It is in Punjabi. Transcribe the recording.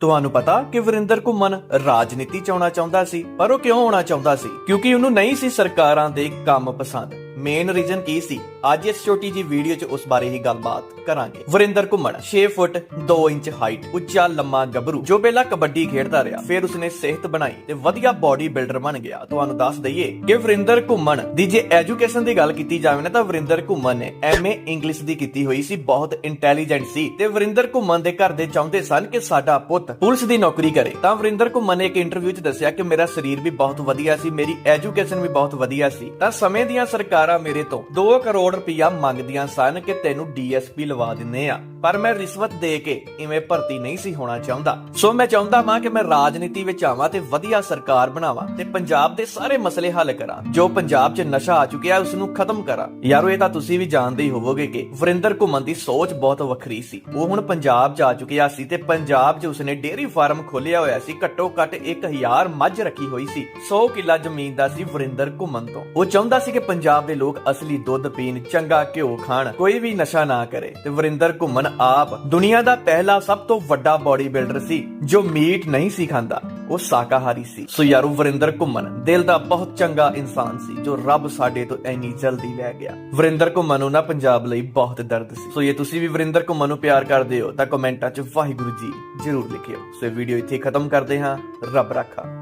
ਤੁਹਾਨੂੰ ਪਤਾ ਕਿ ਵਰਿੰਦਰ ਘੁੰਮਣ ਰਾਜਨੀਤੀ ਚ ਆਉਣਾ ਚਾਹੁੰਦਾ ਸੀ, ਪਰ ਉਹ ਕਿਉਂ ਆਉਣਾ ਚਾਹੁੰਦਾ ਸੀ? ਕਿਉਂਕਿ ਉਹਨੂੰ ਨਹੀਂ ਸੀ ਸਰਕਾਰਾਂ ਦੇ ਕੰਮ ਪਸੰਦ। ਮੇਨ ਰੀਜ਼ਨ ਕੀ ਸੀ? ਅੱਜ ਇਸ ਛੋਟੀ ਜੀ ਵੀਡੀਓ 'ਚ ਉਸ ਬਾਰੇ ਹੀ ਗੱਲਬਾਤ ਕਰਾਂਗੇ। ਵਰਿੰਦਰ ਘੁੰਮਣ 6 ਫੁੱਟ 2 ਇੰਚ ਹਾਈਟ ਉੱਚਾ, ਲੰਮਾ, ਗੱਭਰੂ, ਜੋ ਪਹਿਲਾਂ ਕਬੱਡੀ ਖੇਡਦਾ ਰਿਹਾ, ਫਿਰ ਉਸਨੇ ਸਿਹਤ ਬਣਾਈ ਤੇ ਵਧੀਆ ਬਾਡੀ ਬਿਲਡਰ ਬਣ ਗਿਆ। ਤੁਹਾਨੂੰ ਦੱਸ ਦਈਏ ਕਿ ਵਰਿੰਦਰ ਘੁੰਮਣ ਦੀ ਜੇ ਐਜੂਕੇਸ਼ਨ ਦੀ ਗੱਲ ਕੀਤੀ ਜਾਵੇ ਨਾ ਤਾਂ ਵਰਿੰਦਰ ਘੁੰਮਣ ਨੇ ਐਮਏ ਇੰਗਲਿਸ਼ ਦੀ ਕੀਤੀ ਹੋਈ ਸੀ, ਬਹੁਤ ਇੰਟੈਲੀਜੈਂਟ ਸੀ ਤੇ ਵਰਿੰਦਰ ਘੁੰਮਣ ਦੇ ਘਰ ਦੇ ਚਾਹੁੰਦੇ ਸਨ ਕਿ ਸਾਡਾ ਪੁੱਤ ਪੁਲਿਸ ਦੀ ਨੌਕਰੀ ਕਰੇ। ਤਾਂ ਵਰਿੰਦਰ ਘੁੰਮਣ ਨੇ ਇੱਕ ਇੰਟਰਵਿਊ 'ਚ ਦੱਸਿਆ ਕਿ ਮੇਰਾ ਸਰੀਰ ਵੀ ਬਹੁਤ ਵਧੀਆ ਸੀ, ਮੇਰੀ ਐਜੂਕੇਸ਼ਨ ਵੀ ਬਹੁਤ ਵਧੀਆ ਸੀ। ਤਾਂ ਸਮੇਂ ਦੀਆਂ ਸਰਕਾਰ ਮੇਰੇ ਤੋਂ 2 ਕਰੋੜ ਰੁਪਇਆ ਮੰਗਦੀਆਂ ਸਨ ਕਿ ਤੈਨੂੰ ਡੀਐਸਪੀ ਲਵਾ ਦਿੰਨੇ ਆ ਪਰ ਮੈਂ ਰਿਸ਼ਵਤ ਦੇ ਕੇ ਇਵੇਂ ਭਰਤੀ ਨਹੀਂ ਸੀ ਹੋਣਾ ਚਾਹੁੰਦਾ। ਸੋ ਮੈਂ ਚਾਹੁੰਦਾ ਹਾਂ ਕਿ ਮੈਂ ਰਾਜਨੀਤੀ ਵਿੱਚ ਆਵਾਂ ਤੇ ਵਧੀਆ ਸਰਕਾਰ ਬਣਾਵਾਂ ਤੇ ਪੰਜਾਬ ਦੇ ਸਾਰੇ ਮਸਲੇ ਹੱਲ ਕਰਾਂ। ਜੋ ਪੰਜਾਬ 'ਚ ਨਸ਼ਾ ਆ ਚੁੱਕਿਆ ਉਸ ਨੂੰ ਖਤਮ ਕਰਾਂ। ਯਾਰੋ, ਇਹ ਤਾਂ ਤੁਸੀਂ ਵੀ ਜਾਣਦੇ ਹੀ ਹੋਵੋਗੇ ਕਿ ਵਰਿੰਦਰ ਘੁੰਮਣ ਦੀ ਸੋਚ ਬਹੁਤ ਵੱਖਰੀ ਸੀ। ਉਹ ਹੁਣ ਪੰਜਾਬ 'ਚ ਆ ਚੁੱਕਿਆ ਸੀ ਤੇ ਪੰਜਾਬ 'ਚ ਉਸਨੇ ਡੇਅਰੀ ਫਾਰਮ ਖੋਲਿਆ ਹੋਇਆ ਸੀ। ਘੱਟੋ ਘੱਟ 1000 ਮੱਝ ਰੱਖੀ ਹੋਈ ਸੀ। 100 ਕਿੱਲਾ ਜ਼ਮੀਨ ਦਾ ਸੀ ਵਰਿੰਦਰ ਘੁੰਮਣ ਤੋਂ। ਉਹ ਚਾਹੁੰਦਾ ਸੀ ਕਿ ਪੰਜਾਬ ਦੇ ਲੋਕ ਅਸਲੀ ਦੁੱਧ ਪੀਣ, ਚੰਗਾ ਘਿਓ ਖਾਣ, ਕੋਈ ਵੀ ਨਸ਼ਾ ਨਾ ਕਰੇ ਤੇ ਵਰਿੰਦਰ ਘੁੰਮਣ ਆਪ ਦੁਨੀਆ ਦਾ ਪਹਿਲਾ ਸਭ ਤੋਂ ਵੱਡਾ ਬਾਡੀ ਬਿਲਡਰ ਸੀ, ਜੋ ਮੀਟ ਨਹੀਂ ਸੀ ਖਾਂਦਾ, ਉਹ ਸ਼ਾਕਾਹਾਰੀ ਸੀ। ਸੋ ਯਾਰੋ, ਵਰਿੰਦਰ ਘੁੰਮਣ, ਦਿਲ ਦਾ ਬਹੁਤ ਚੰਗਾ ਇਨਸਾਨ ਸੀ, ਜੋ ਰੱਬ ਸਾਡੇ ਤੋਂ ਇੰਨੀ ਜਲਦੀ ਲੈ ਗਿਆ। ਵਰਿੰਦਰ ਘੁੰਮਣ ਨੂੰ ਨਾ ਪੰਜਾਬ ਲਈ ਬਹੁਤ ਦਰਦ ਸੀ। ਸੋ ਜੇ ਤੁਸੀਂ ਵੀ ਵਰਿੰਦਰ ਘੁੰਮਣ ਨੂੰ ਪਿਆਰ ਕਰਦੇ ਹੋ, ਤਾਂ ਕਮੈਂਟਾਂ 'ਚ ਵਾਹਿਗੁਰੂ ਜੀ ਜ਼ਰੂਰ ਲਿਖਿਓ। ਸੋ ਇਹ ਵੀਡੀਓ ਇੱਥੇ ਖਤਮ ਕਰਦੇ ਹਾਂ। ਰੱਬ ਰੱਖਾ।